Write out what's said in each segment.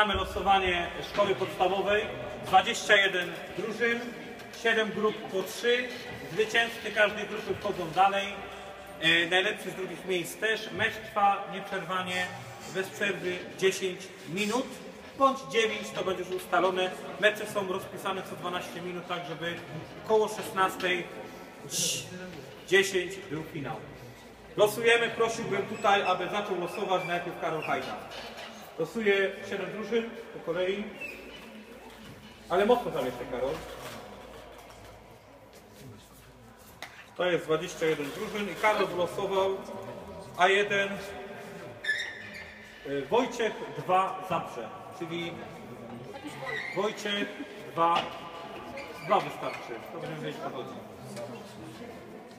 Mamy losowanie szkoły podstawowej. 21 drużyn, 7 grup po 3. Zwycięzcy każdej grupy wchodzą dalej. E, najlepszy z drugich miejsc też. Mecz trwa nieprzerwanie, bez przerwy 10 minut. Bądź 9, to będzie już ustalone. Mecze są rozpisane co 12 minut, tak żeby koło 16 10 był finał. Losujemy, prosiłbym tutaj, aby zaczął losować najpierw Karol Hajda. Losuję 7 drużyn po kolei. Ale mocno zamieszczę, Karol. To jest 21 drużyn i Karol wylosował A1 y, Wojciech 2 Zabrze, czyli Wojciech 2 2 wystarczy. To będziemy wiedzieć co chodzi.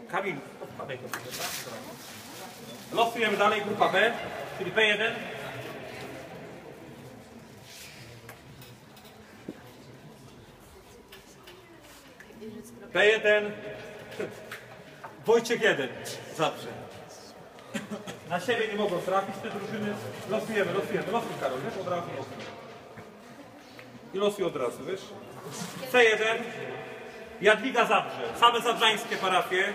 Kamil, odpadaj to? Losujemy dalej grupa B, czyli B1. B1. Wojciech 1. Zawsze. Na siebie nie mogą trafić te drużyny. Losujemy, losujemy. Losuj Karol, wiesz? Od razu losuj. I losuj od razu, wiesz? C1. Jadwiga Zabrze. Same zabrzańskie parafie.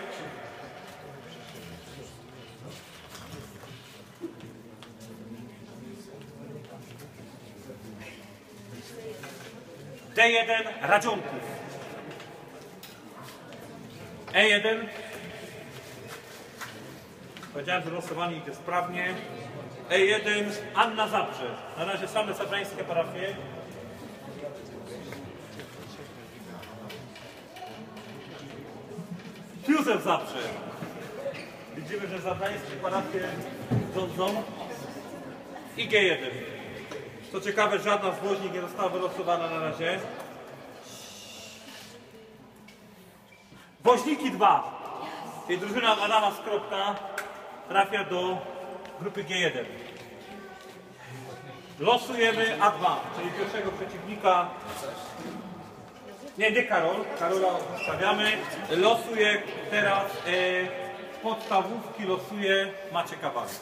D1 Radzionków. E1. Powiedziałem, że losowanie idzie sprawnie. E1 Anna Zabrze. Na razie same zabrzańskie parafie. Józef Zabrze. Widzimy, że zabrzańskie parafie rządzą. I G1. Co ciekawe, żadna z nie została wylosowana na razie. Woźniki 2. Czyli drużyna Adama Skropka trafia do grupy G1. Losujemy A2, czyli pierwszego przeciwnika. Nie, nie Karol. Karola zostawiamy. Losuje teraz e, podstawówki, losuje Maciek Kawalik.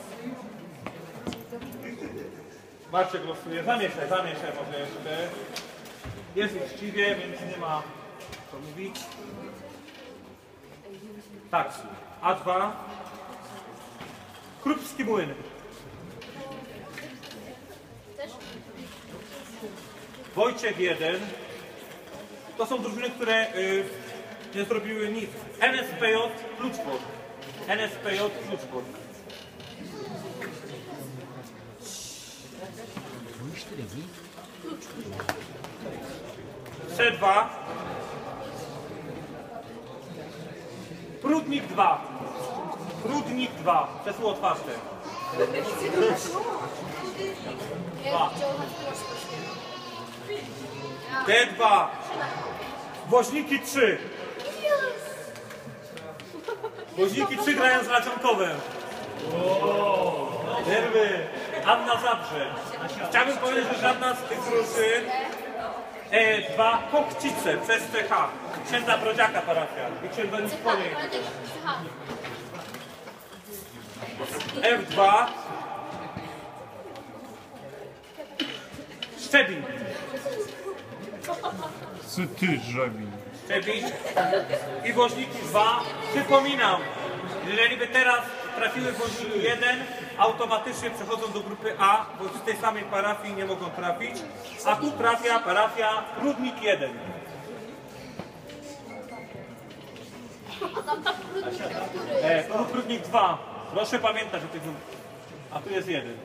Maciek losuje. Zamieszaj, zamieszaj może jeszcze. Jest uczciwie, więc nie ma co mówić. Taksi. A2. Krupski młyn. Wojciech 1. To są drużyny, które y, nie zrobiły nic. NSPJ Kluczbork. NSPJ Kluczbork. C2. Prudnik 2. Prudnik 2. Przesło otwarte. Dwa. D2. Woźniki 3. Woźniki 3 grają z Racionkowem. Nerwy. Anna Zabrze. Chciałbym powiedzieć, że żadna z tych drużyn E2 Kokcice przez CH. Księdza Brodziaka parafia i księdza Niskonej. F2 Szczebin. Co ty żebi? Szczebin i Woźniki 2. Przypominam, jeżeli by teraz trafiły Woźniki 1, automatycznie przechodzą do grupy A, bo z tej samej parafii nie mogą trafić, a tu trafia parafia Rudnik 1. E, Rudnik 2. Proszę pamiętać o tych A tu jest jeden.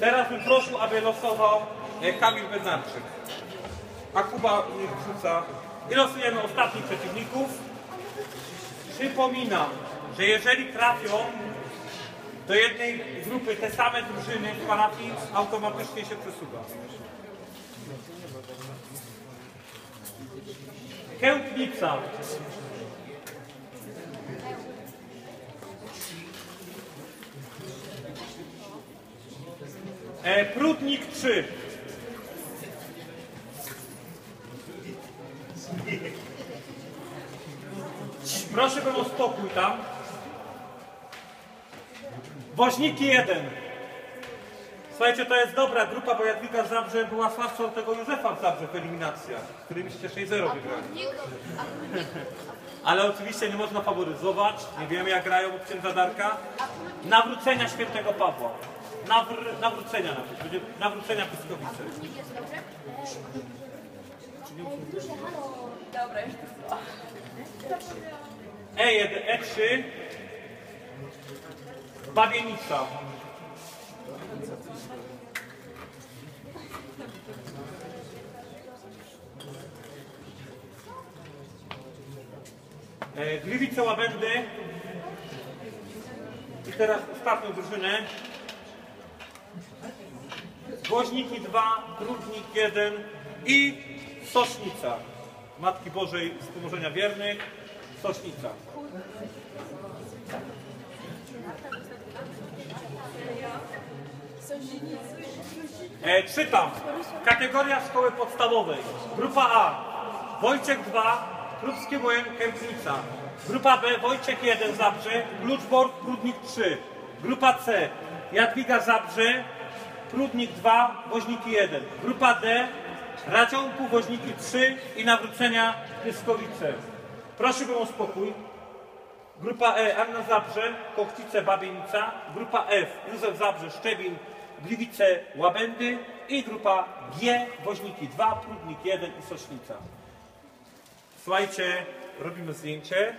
Teraz bym prosił, aby losował e, Kamil Bednarczyk. A Kuba niech wrzuca. I losujemy ostatnich przeciwników. Przypominam, że jeżeli trafią do jednej grupy te same drużyny w parafii, automatycznie się przesuwa. Kępnica. E, Prudnik 3. Proszę bym o spokój tam. Woźniki 1. Słuchajcie, to jest dobra grupa, bo Jadwiga Zabrze była słabsza od tego Józefa w Zabrze w eliminacjach, z którymiście 6-0 wygrali. Ale oczywiście nie można faworyzować, nie wiemy jak grają księdza Darka. Nawrócenia świętego Pawła. Nawr nawrócenia nawet, będzie nawrócenia Pyskowice. Dobra, już to E1, E3, Babienica. E, Gliwice Łabędy. I teraz ostatnią drużynę. Woźniki 2, Trudnik 1 i Sosznica. Matki Bożej Wspomożenia Wiernych, Sosznica. E, czytam. Kategoria szkoły podstawowej. Grupa A. Wojciech 2, Krupskie Wojen Kępnica. Grupa B. Wojciech 1, Zabrze, Kluczbork, Prudnik 3. Grupa C. Jadwiga Zabrze, Prudnik 2, Woźniki 1. Grupa D. Raciągu, Woźniki 3 i Nawrócenia Pyskowice. Prosiłbym o spokój. Grupa E, Anna Zabrze, Kochcice, Babienica. Grupa F, Józef Zabrze, Szczebin, Gliwice, Łabędy. I grupa G, Woźniki 2, Prudnik 1 i Sośnica. Słuchajcie, robimy zdjęcie.